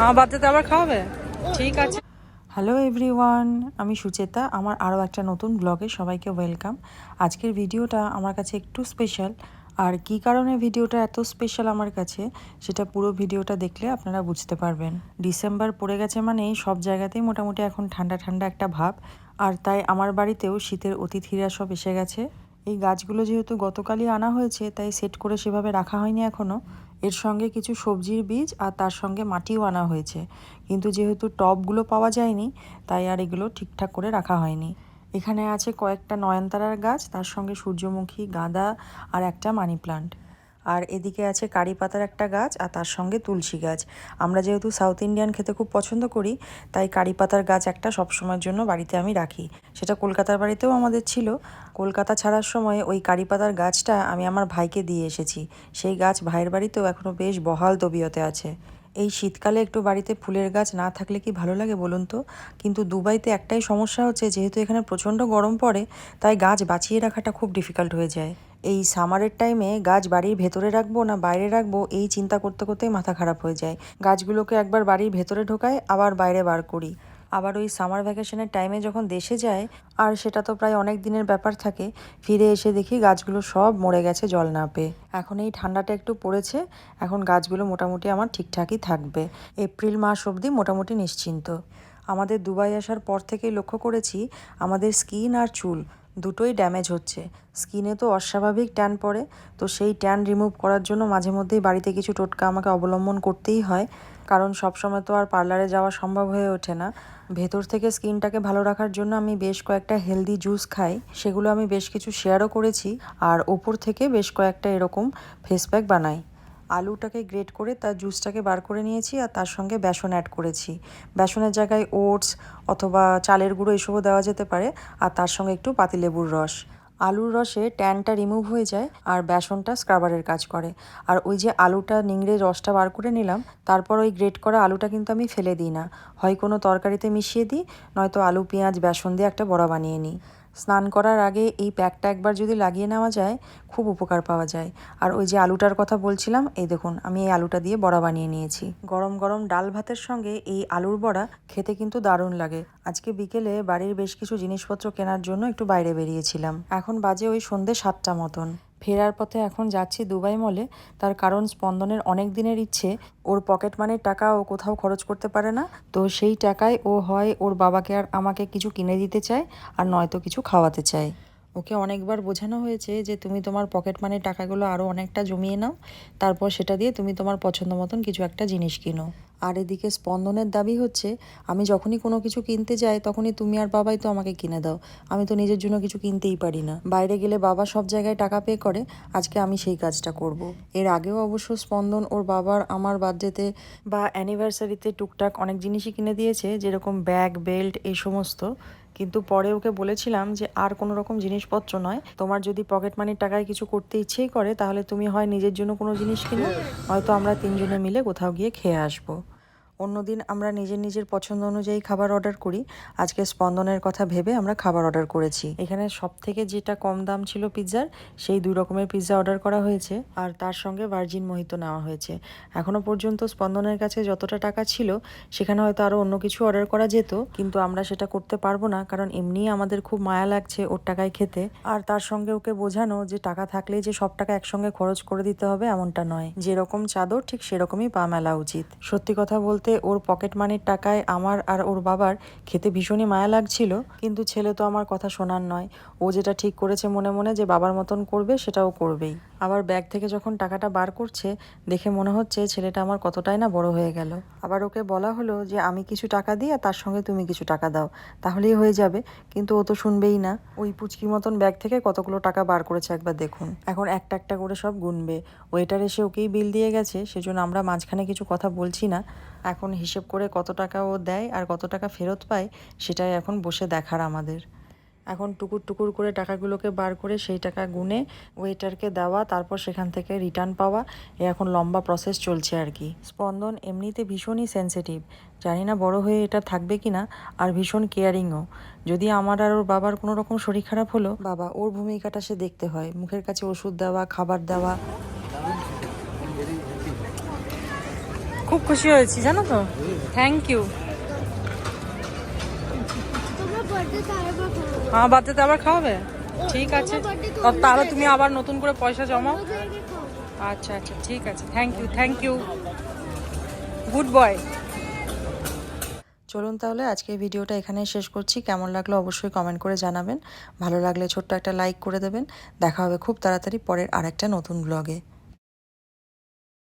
আমার বাচ্চাতে আবার খাওয়াবে? ঠিক আছে। হ্যালো এভরিওয়ান আমি সুচেতা। আমার আরও একটা নতুন ব্লগে সবাইকে ওয়েলকাম আজকের ভিডিওটা আমার কাছে একটু স্পেশাল আর কী কারণে ভিডিওটা এত স্পেশাল আমার কাছে, সেটা পুরো ভিডিওটা দেখলে আপনারা বুঝতে পারবেন। ডিসেম্বর পড়ে গেছে মানেই সব জায়গাতেই মোটামুটি এখন ঠান্ডা ঠান্ডা একটা ভাব। আর তাই আমার বাড়িতেও শীতের অতিথিরা সব এসে গেছে। এই গাছগুলো যেহেতু গতকালই আনা হয়েছে, তাই সেট করে সেভাবে রাখা হয়নি এখনও এর সঙ্গে কিছু সবজির বীজ আর তার সঙ্গে মাটিও আনা হয়েছে। কিন্তু যেহেতু টবগুলো পাওয়া যায়নি, তাই আর এগুলো ঠিকঠাক করে রাখা হয়নি। এখানে আছে কয়েকটা নয়নতারার গাছ, তার সঙ্গে সূর্যমুখী, গাঁদা আর একটা মানি প্লান্ট। আর এদিকে আছে কারি পাতার একটা গাছ আর তার সঙ্গে তুলসী গাছ। আমরা যেহেতু সাউথ ইন্ডিয়ান খেতে খুব পছন্দ করি, তাই কারি পাতার গাছ একটা সবসময়ের জন্য বাড়িতে আমি রাখি। সেটা কলকাতার বাড়িতেও আমাদের ছিল। কলকাতা ছাড়ার সময় ওই কারি পাতার গাছটা আমি আমার ভাইকে দিয়ে এসেছি। সেই গাছ ভাইয়ের বাড়িতেও এখনও বেশ বহাল তবিয়তে আছে। এই শীতকালে একটু বাড়িতে ফুলের গাছ না থাকলে কি ভালো লাগে বলুন তো? কিন্তু দুবাইতে একটাই সমস্যা হচ্ছে, যেহেতু এখানে প্রচণ্ড গরম পড়ে, তাই গাছ বাঁচিয়ে রাখাটা খুব ডিফিকাল্ট হয়ে যায়। এই সামারের টাইমে গাছ বাড়ির ভেতরে রাখব না বাইরে রাখব, এই চিন্তা করতে করতেই মাথা খারাপ হয়ে যায়। গাছগুলোকে একবার বাড়ির ভেতরে ঢোকায় আবার বাইরে বার করি। আবার ওই সামার ভ্যাকেশনের টাইমে যখন দেশে যায় আর সেটা তো প্রায় অনেক দিনের ব্যাপার থাকে, ফিরে এসে দেখি গাছগুলো সব মরে গেছে জল না পেয়ে। এখন এই ঠান্ডাটা একটু পড়েছে, এখন গাছগুলো মোটামুটি আমার ঠিকঠাকই থাকবে। এপ্রিল মাস অবধি মোটামুটি নিশ্চিন্ত। আমাদের দুবাই আসার পর থেকেই লক্ষ্য করেছি, আমাদের স্কিন আর চুল দুটোই ড্যামেজ হচ্ছে। স্কিনে তো অস্বাভাবিক ট্যান পড়ে, তো সেই ট্যান রিমুভ করার জন্য মাঝে মধ্যেই বাড়িতে কিছু টোটকা আমাকে অবলম্বন করতেই হয়, কারণ সবসময় তো আর পার্লারে যাওয়া সম্ভব হয়ে ওঠে না। ভেতর থেকে স্কিনটাকে ভালো রাখার জন্য আমি বেশ কয়েকটা হেলদি জুস খাই, সেগুলো আমি বেশ কিছু শেয়ারও করেছি, আর ওপর থেকে বেশ কয়েকটা এরকম ফেস প্যাক বানাই। আলুটাকে গ্রেট করে তার জুসটাকে বার করে নিয়েছি আর তার সঙ্গে বেসন অ্যাড করেছি। বেসনের জায়গায় ওটস অথবা চালের গুঁড়ো এসবও দেওয়া যেতে পারে আর তার সঙ্গে একটু পাতিলেবুর রস। আলুর রসে ট্যানটা রিমুভ হয়ে যায় আর বেসনটা স্ক্রাবারের কাজ করে। আর ওই যে আলুটা নিংড়ে রসটা বার করে নিলাম, তারপর ওই গ্রেট করা আলুটা কিন্তু আমি ফেলে দিই না। হয় কোনো তরকারিতে মিশিয়ে দিই, নয়তো আলু, পেঁয়াজ, বেসন দিয়ে একটা বড়া বানিয়ে নিই। স্নান করার আগে এই প্যাকটা একবার যদি লাগিয়ে নেওয়া যায়, খুব উপকার পাওয়া যায়। আর ওই যে আলুটার কথা বলছিলাম, এই দেখুন, আমি এই আলুটা দিয়ে বড়া বানিয়ে নিয়েছি। গরম গরম ডাল ভাতের সঙ্গে এই আলুর বড়া খেতে কিন্তু দারুণ লাগে। আজকে বিকেলে বাড়ির বেশ কিছু জিনিসপত্র কেনার জন্য একটু বাইরে বেরিয়েছিলাম। এখন বাজে ওই সন্ধে সাতটা মতন। ফেরার পথে এখন যাচ্ছি দুবাই মলে, তার কারণ স্পন্দনের অনেক দিনের ইচ্ছে, ওর পকেট মানির টাকা ও কোথাও খরচ করতে পারে না, তো সেই টাকায় ও হয় ওর বাবাকে আর আমাকে কিছু কিনে দিতে চায় আর নয়তো কিছু খাওয়াতে চায়। ওকে অনেকবার বোঝানো হয়েছে যে তুমি তোমার পকেট মানির টাকাগুলো আরও অনেকটা জমিয়ে নাও, তারপর সেটা দিয়ে তুমি তোমার পছন্দ মতন কিছু একটা জিনিস কিনো। আর এদিকে স্পন্দনের দাবি হচ্ছে, আমি যখনই কোনো কিছু কিনতে যাই, তখনই তুমি আর বাবাই তো আমাকে কিনে দাও। আমি তো নিজের জন্য কিছু কিনতেই পারি না। বাইরে গেলে বাবা সব জায়গায় টাকা পে করে, আজকে আমি সেই কাজটা করব। এর আগেও অবশ্য স্পন্দন ওর বাবার আমার বার্থডেতে বা অ্যানিভার্সারিতে টুকটাক অনেক জিনিসই কিনে দিয়েছে, যেরকম ব্যাগ, বেল্ট এই সমস্ত। কিন্তু পরে ওকে বলেছিলাম যে আর কোনো রকম জিনিসপত্র নয়। তোমার যদি পকেট মানির টাকায় কিছু করতে ইচ্ছেই করে, তাহলে তুমি হয় নিজের জন্য কোনো জিনিস কিনো, হয়তো আমরা তিনজনে মিলে কোথাও গিয়ে খেয়ে আসব। অন্যদিন আমরা নিজের নিজের পছন্দ অনুযায়ী খাবার অর্ডার করি। আজকে স্পন্দনের কথা ভেবে আমরা খাবার অর্ডার করেছি। এখানে সব থেকে যেটা কম দাম ছিল পিৎজার সেই দুই রকমের পিৎজা অর্ডার করা হয়েছে। আর তার সঙ্গে ভার্জিন মোহিত নেওয়া হয়েছে। এখনও পর্যন্ত স্পন্দনের কাছে যতটা টাকা ছিল, সেখানে হয়তো আরও অন্য কিছু অর্ডার করা যেত। কিন্তু আমরা সেটা করতে পারব না, কারণ এমনিই আমাদের খুব মায়া লাগছে ওর টাকায় খেতে। আর তার সঙ্গে ওকে বোঝানো যে টাকা থাকলেই যে সব টাকা একসঙ্গে খরচ করে দিতে হবে এমনটা নয়। যেরকম চাদর, ঠিক সেরকমই পা মেলা উচিত। সত্যি কথা বলতে ওর পকেট মানির টাকায় আমার আর ওর বাবার খেতে ভীষণই মায়া লাগছিল। কিন্তু ছেলে তো আমার কথা শোনার নয়। ও যেটা ঠিক করেছে মনে মনে যে বাবার মতন করবে, সেটাও করবেই। আবার ব্যাগ থেকে যখন টাকাটা বার করছে, দেখে মনে হচ্ছে ছেলেটা আমার কতটাই না বড় হয়ে গেল। আবার ওকে বলা হলো যে, আমি কিছু টাকা দিই আর তার সঙ্গে তুমি কিছু টাকা দাও। তাহলেই হয়ে যাবে। কিন্তু ও তো শুনবেই না। ওই পুচকি মতন ব্যাগ থেকে কতগুলো টাকা বার করেছে একবার দেখুন। এখন একটা একটা করে সব গুনবে। ওয়েটার এসে ওকেই বিল দিয়ে গেছে, সেজন্য আমরা মাঝখানে কিছু কথা বলছি না। এখন হিসেব করে কত টাকা ও দেয় আর কত টাকা ফেরত পায়, সেটাই এখন বসে দেখার আমাদের। এখন টুকুর টুকুর করে টাকাগুলোকে বার করে সেই টাকা গুনে ওয়েটারকে দেওয়া, তারপর সেখান থেকে রিটার্ন পাওয়া, এ এখন লম্বা প্রসেস চলছে আর কি। স্পন্দন এমনিতে ভীষণই সেনসিটিভ জানি না বড় হয়ে এটা থাকবে কি না আর ভীষণ কেয়ারিংও যদি আমার আর ওর বাবার কোনো রকম শরীর খারাপ হলো, বাবা, ওর ভূমিকাটা সে দেখতে হয়। মুখের কাছে ওষুধ দেওয়া, খাবার দেওয়া খুব খুশি হয়েছি, জানো তো? থ্যাংক ইউ বার্থডে তার আবার খাওয়াবে? ঠিক আছে। তাহলে তুমি আবার নতুন করে পয়সা জমাও। আচ্ছা আচ্ছা ঠিক আছে। Thank you thank you good boy চলুন তাহলে, আজকে ভিডিওটা এখানেই শেষ করছি। কেমন লাগল অবশ্যই কমেন্ট করে জানাবেন। ভালো লাগলে ছোট্ট একটা লাইক করে দেবেন। দেখা হবে খুব তাড়াতাড়ি পরের আরেকটা নতুন ব্লগে